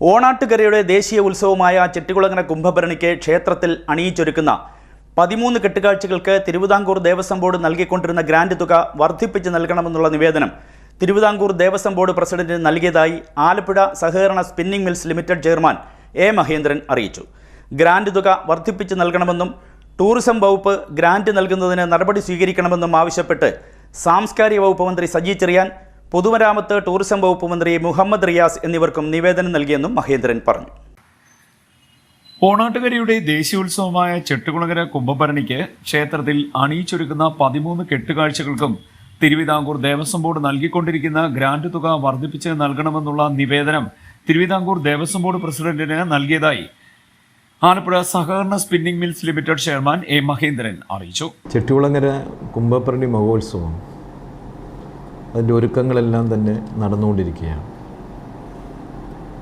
ഓണാട്ടുകരയുടെ ദേശീയ ഉത്സവമായ ചെട്ടികുളങ്ങര കുംഭഭരണിക്ക് ക്ഷേത്രത്തിൽ അണിയിച്ചൊരുക്കുന്ന പതിമൂന്ന് കെട്ടുകാഴ്ചകൾക്ക് തിരുവിതാംകൂർ ദേവസ്വം ബോർഡ് നൽകിക്കൊണ്ടിരുന്ന ഗ്രാന്റ് തുക വർദ്ധിപ്പിച്ച് നൽകണമെന്നുള്ള നിവേദനം തിരുവിതാംകൂർ ദേവസ്വം ബോർഡ് പ്രസിഡന്റിന് നൽകിയതായി ആലപ്പുഴ സഹകരണ spinning mills limited chairman A Mahendran അറിയിച്ചു. ഗ്രാന്റ് തുക വർദ്ധിപ്പിച്ച് നൽകണമെന്നും ടൂറിസം വകുപ്പ് ഗ്രാന്റ് നൽകുന്നതിന് നടപടി സ്വീകരിക്കണമെന്നും ആവശ്യപ്പെട്ട് സാംസ്കാരിക വകുപ്പ് മന്ത്രി സജി ചെറിയാൻ പൊതുമരാമത്ത് ടൂറിസം വകുപ്പ് മന്ത്രി മുഹമ്മദ് റിയാസ് എന്നിവർക്കും നിവേദനം നൽകിയെന്നും മഹേന്ദ്രൻ പറഞ്ഞു. ഓണാട്ടുകരയുടെ ദേശീയോത്സവമായ ചെട്ടുകുളങ്ങര കുംഭഭരണിക്ക് ക്ഷേത്രത്തിൽ അണിയിച്ചൊരുക്കുന്ന പതിമൂന്ന് കെട്ടുകാഴ്ചകൾക്കും തിരുവിതാംകൂർ ദേവസ്വം ബോർഡ് നൽകിക്കൊണ്ടിരിക്കുന്ന ഗ്രാന്റ് തുക വർദ്ധിപ്പിച്ച് നൽകണമെന്നുള്ള നിവേദനം തിരുവിതാംകൂർ ദേവസ്വം ബോർഡ് പ്രസിഡന്റിന് നൽകിയതായി ആലപ്പുഴ സഹകരണ spinning mills limited chairman A Mahendran അറിയിച്ചു. ചെട്ടുകുളങ്ങര കുംഭഭരണി മഹോത്സവം അതിന്റെ ഒരുക്കങ്ങളെല്ലാം തന്നെ നടന്നുകൊണ്ടിരിക്കുകയാണ്.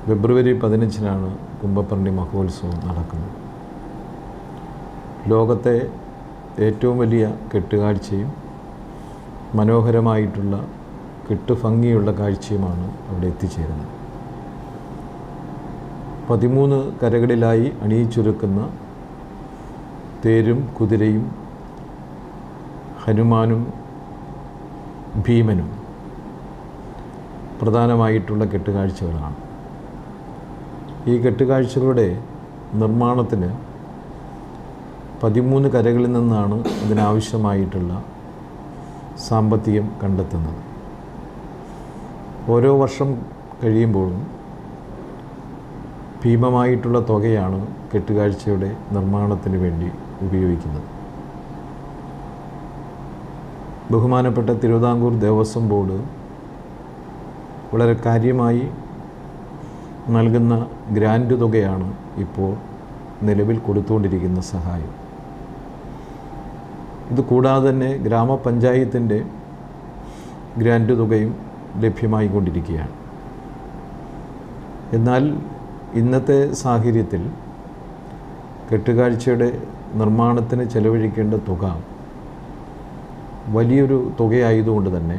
ഫെബ്രുവരി പതിനഞ്ചിനാണ് കുംഭപ്പറണി മഹോത്സവം നടക്കുന്നത്. ലോകത്തെ ഏറ്റവും വലിയ കെട്ടുകാഴ്ചയും മനോഹരമായിട്ടുള്ള കെട്ടുഭംഗിയുള്ള കാഴ്ചയുമാണ് അവിടെ എത്തിച്ചേരുന്നത്. പതിമൂന്ന് കരകളിലായി അണിയിച്ചൊരുക്കുന്ന തേരും കുതിരയും ഹനുമാനും ഭീമനും പ്രധാനമായിട്ടുള്ള കെട്ടുകാഴ്ചകളാണ്. ഈ കെട്ടുകാഴ്ചകളുടെ നിർമ്മാണത്തിന് പതിമൂന്ന് കരകളിൽ നിന്നാണ് ഇതിനാവശ്യമായിട്ടുള്ള സാമ്പത്തികം കണ്ടെത്തുന്നത്. ഓരോ വർഷം കഴിയുമ്പോഴും ഭീമമായിട്ടുള്ള തുകയാണ് കെട്ടുകാഴ്ചയുടെ നിർമ്മാണത്തിന് വേണ്ടി ഉപയോഗിക്കുന്നത്. ബഹുമാനപ്പെട്ട തിരുവിതാംകൂർ ദേവസ്വം ബോർഡ് വളരെ കാര്യമായി നൽകുന്ന ഗ്രാൻഡ് തുകയാണ് ഇപ്പോൾ നിലവിൽ കൊടുത്തുകൊണ്ടിരിക്കുന്ന സഹായം. ഇത് കൂടാതെ തന്നെ ഗ്രാമപഞ്ചായത്തിന്റെ ഗ്രാൻഡ് തുകയും ലഭ്യമായിക്കൊണ്ടിരിക്കുകയാണ് എന്നാൽ ഇന്നത്തെ സാഹചര്യത്തിൽ കെട്ടുകാഴ്ചയുടെ നിർമ്മാണത്തിന് ചെലവഴിക്കേണ്ട തുക വലിയൊരു തുകയായതുകൊണ്ട് തന്നെ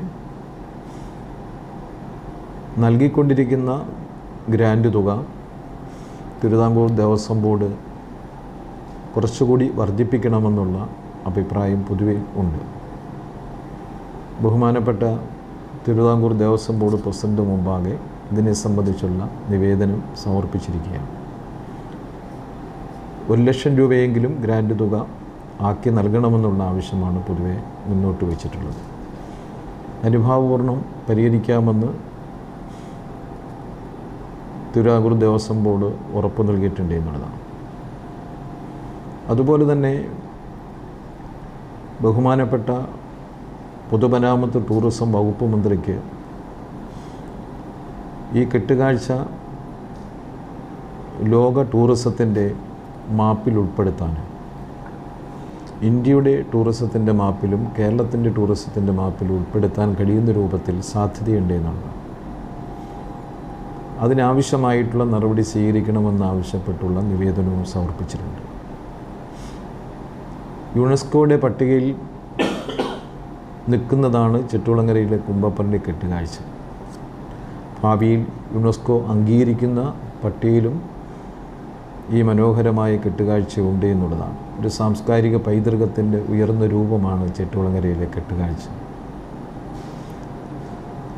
നൽകിക്കൊണ്ടിരിക്കുന്ന ഗ്രാൻഡ് തുക തിരുവിതാംകൂർ ദേവസ്വം ബോർഡ് കുറച്ചുകൂടി വർദ്ധിപ്പിക്കണമെന്നുള്ള അഭിപ്രായം പൊതുവെ ഉണ്ട്. ബഹുമാനപ്പെട്ട തിരുവിതാംകൂർ ദേവസ്വം ബോർഡ് പ്രസിഡന്റ് മുമ്പാകെ ഇതിനെ സംബന്ധിച്ചുള്ള നിവേദനം സമർപ്പിച്ചിരിക്കുകയാണ്. ഒരു ലക്ഷം രൂപയെങ്കിലും ഗ്രാൻഡ് തുക ആക്കി നൽകണമെന്നുള്ള ആവശ്യമാണ് പൊതുവെ മുന്നോട്ട് വച്ചിട്ടുള്ളത്. അനുഭാവപൂർണം പരിഹരിക്കാമെന്ന് തിരുവിതാംകൂർ ദേവസ്വം ബോർഡ് ഉറപ്പ് നൽകിയിട്ടുണ്ട് എന്നുള്ളതാണ്. അതുപോലെ തന്നെ ബഹുമാനപ്പെട്ട പൊതുമരാമത്ത് ടൂറിസം വകുപ്പ് മന്ത്രിക്ക് ഈ കെട്ടുകാഴ്ച ലോക ടൂറിസത്തിന്റെ മാപ്പിൽ ഉൾപ്പെടുത്താൻ ഇന്ത്യയുടെ ടൂറിസത്തിന്റെ മാപ്പിലും കേരളത്തിന്റെ ടൂറിസത്തിന്റെ മാപ്പിലും ഉൾപ്പെടുത്താൻ കഴിയുന്ന രൂപത്തിൽ സാധ്യതയുണ്ട് എന്നുള്ളത് അതിനാവശ്യമായിട്ടുള്ള നടപടി സ്വീകരിക്കണമെന്നാവശ്യപ്പെട്ടുള്ള നിവേദനവും സമർപ്പിച്ചിട്ടുണ്ട്. യുനെസ്കോയുടെ പട്ടികയിൽ നിൽക്കുന്നതാണ് ചെട്ടുളങ്ങരയിലെ കുമ്പപ്പറിന്റെ കെട്ടുകാഴ്ച. ഭാവിയിൽ യുനെസ്കോ അംഗീകരിക്കുന്ന പട്ടികയിലും ഈ മനോഹരമായ കെട്ടുകാഴ്ച ഉണ്ട് എന്നുള്ളതാണ്. ഒരു സാംസ്കാരിക പൈതൃകത്തിന്റെ ഉയർന്ന രൂപമാണ് ചെട്ടുളങ്ങരയിലെ കെട്ടുകാഴ്ച.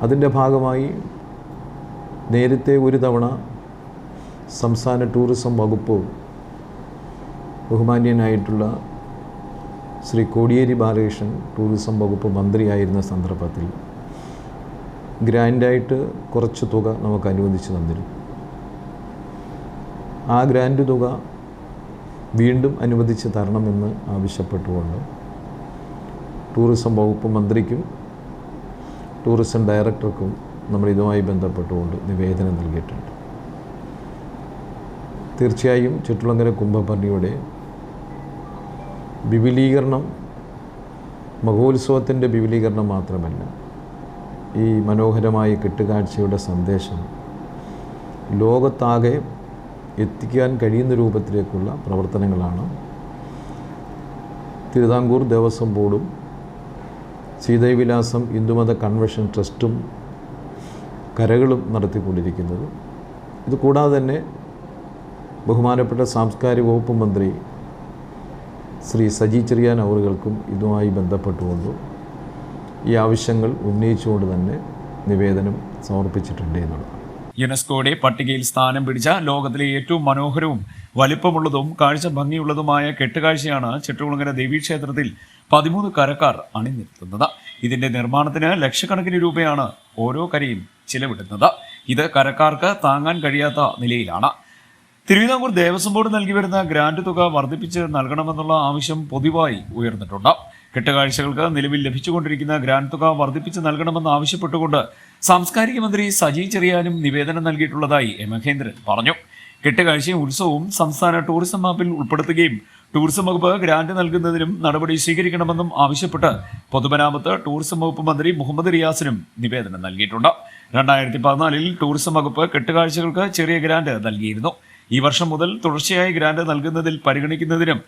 അതിന്റെ ഭാഗമായി നേരത്തെ ഒരു തവണ സംസ്ഥാന ടൂറിസം വകുപ്പ് ബഹുമാന്യനായിട്ടുള്ള ശ്രീ കോടിയേരി ബാലകൃഷ്ണൻ ടൂറിസം വകുപ്പ് മന്ത്രിയായിരുന്ന സന്ദർഭത്തിൽ ഗ്രാൻഡായിട്ട് കുറച്ച് തുക നമുക്ക് അനുവദിച്ച് തന്നിരുന്നു. ആ ഗ്രാൻഡ് തുക വീണ്ടും അനുവദിച്ച് തരണമെന്ന് ആവശ്യപ്പെട്ടുകൊണ്ട് ടൂറിസം വകുപ്പ് മന്ത്രിക്കും ടൂറിസം ഡയറക്ടർക്കും നമ്മൾ ഇതുമായി ബന്ധപ്പെട്ടുകൊണ്ട് നിവേദനം നൽകിയിട്ടുണ്ട്. തീർച്ചയായും ചുറ്റുളങ്ങര കുംഭഭരണിയുടെ വിപുലീകരണം മഹോത്സവത്തിന്റെ വിപുലീകരണം മാത്രമല്ല ഈ മനോഹരമായ കെട്ടുകാഴ്ചയുടെ സന്ദേശം ലോകത്താകെ എത്തിക്കാൻ കഴിയുന്ന രൂപത്തിലേക്കുള്ള പ്രവർത്തനങ്ങളാണ് തിരുവിതാംകൂർ ദേവസ്വം ബോർഡും സീതൈവിലാസം ഹിന്ദുമത കൺവെൻഷൻ ട്രസ്റ്റും കരകളും നടത്തിക്കൊണ്ടിരിക്കുന്നത്. ഇത് കൂടാതെ തന്നെ ബഹുമാനപ്പെട്ട സാംസ്കാരിക വകുപ്പ് മന്ത്രി ശ്രീ സജി ചെറിയാൻ അവറുകൾക്കും ഇതുമായി ബന്ധപ്പെട്ടുകൊണ്ട് ഈ ആവശ്യങ്ങൾ ഉന്നയിച്ചുകൊണ്ട് തന്നെ നിവേദനം സമർപ്പിച്ചിട്ടുണ്ട് എന്നുള്ളതാണ്. യുനെസ്കോയുടെ പട്ടികയിൽ സ്ഥാനം പിടിച്ച ലോകത്തിലെ ഏറ്റവും മനോഹരവും വലിപ്പമുള്ളതും കാഴ്ച ഭംഗിയുള്ളതുമായ കെട്ടുകാഴ്ചയാണ് ചെട്ടുകുളങ്ങര ദേവീക്ഷേത്രത്തിൽ പതിമൂന്ന് കരക്കാർ അണിനിരത്തുന്നത്. ഇതിന്റെ നിർമ്മാണത്തിന് ലക്ഷക്കണക്കിന് രൂപയാണ് ഓരോ കരയും ചിലവിടുന്നത്. ഇത് കരക്കാർക്ക് താങ്ങാൻ കഴിയാത്ത നിലയിലാണ്. തിരുവിതാംകൂർ ദേവസ്വം ബോർഡ് നൽകി വരുന്ന ഗ്രാന്റ് തുക വർദ്ധിപ്പിച്ച് നൽകണമെന്നുള്ള ആവശ്യം പൊതുവായി ഉയർന്നിട്ടുണ്ട്. കെട്ടുകാഴ്ചകൾക്ക് നിലവിൽ ലഭിച്ചുകൊണ്ടിരിക്കുന്ന ഗ്രാന്റ് തുക വർദ്ധിപ്പിച്ച് നൽകണമെന്ന് ആവശ്യപ്പെട്ടുകൊണ്ട് സാംസ്കാരിക മന്ത്രി സജി ചെറിയാനും നിവേദനം നൽകിയിട്ടുള്ളതായി എം മഹേന്ദ്രൻ പറഞ്ഞു. കെട്ടുകാഴ്ചയും ഉത്സവവും സംസ്ഥാന ടൂറിസം മാപ്പിൽ ഉൾപ്പെടുത്തുകയും ടൂറിസം വകുപ്പ് ഗ്രാന്റ് നൽകുന്നതിനും നടപടി സ്വീകരിക്കണമെന്നും ആവശ്യപ്പെട്ട് പൊതുമരാമത്ത് ടൂറിസം വകുപ്പ് മന്ത്രി മുഹമ്മദ് റിയാസിനും നിവേദനം നൽകിയിട്ടുണ്ട്. രണ്ടായിരത്തി പതിനാലിൽ ടൂറിസം വകുപ്പ് കെട്ടുകാഴ്ചകൾക്ക് ചെറിയ ഗ്രാന്റ് നൽകിയിരുന്നു. ഈ വർഷം മുതൽ തുടർച്ചയായി ഗ്രാന്റ് നൽകുന്നതിൽ പരിഗണിക്കുന്നതിനും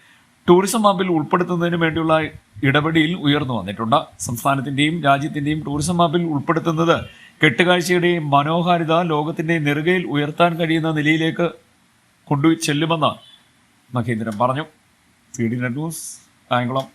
ടൂറിസം മാപ്പിൽ ഉൾപ്പെടുത്തുന്നതിനും വേണ്ടിയുള്ള ഇടപെടിയിൽ ഉയർന്നു വന്നിട്ടുണ്ട്. സംസ്ഥാനത്തിന്റെയും രാജ്യത്തിന്റെയും ടൂറിസം മാപ്പിൽ ഉൾപ്പെടുത്തുന്നത് കെട്ടുകാഴ്ചയുടെയും മനോഹാരിത ലോകത്തിന്റെ നെറുകയിൽ ഉയർത്താൻ കഴിയുന്ന നിലയിലേക്ക് കൊണ്ടു ചെല്ലുമെന്ന് മഹേന്ദ്രൻ പറഞ്ഞു. C D Kayamkulam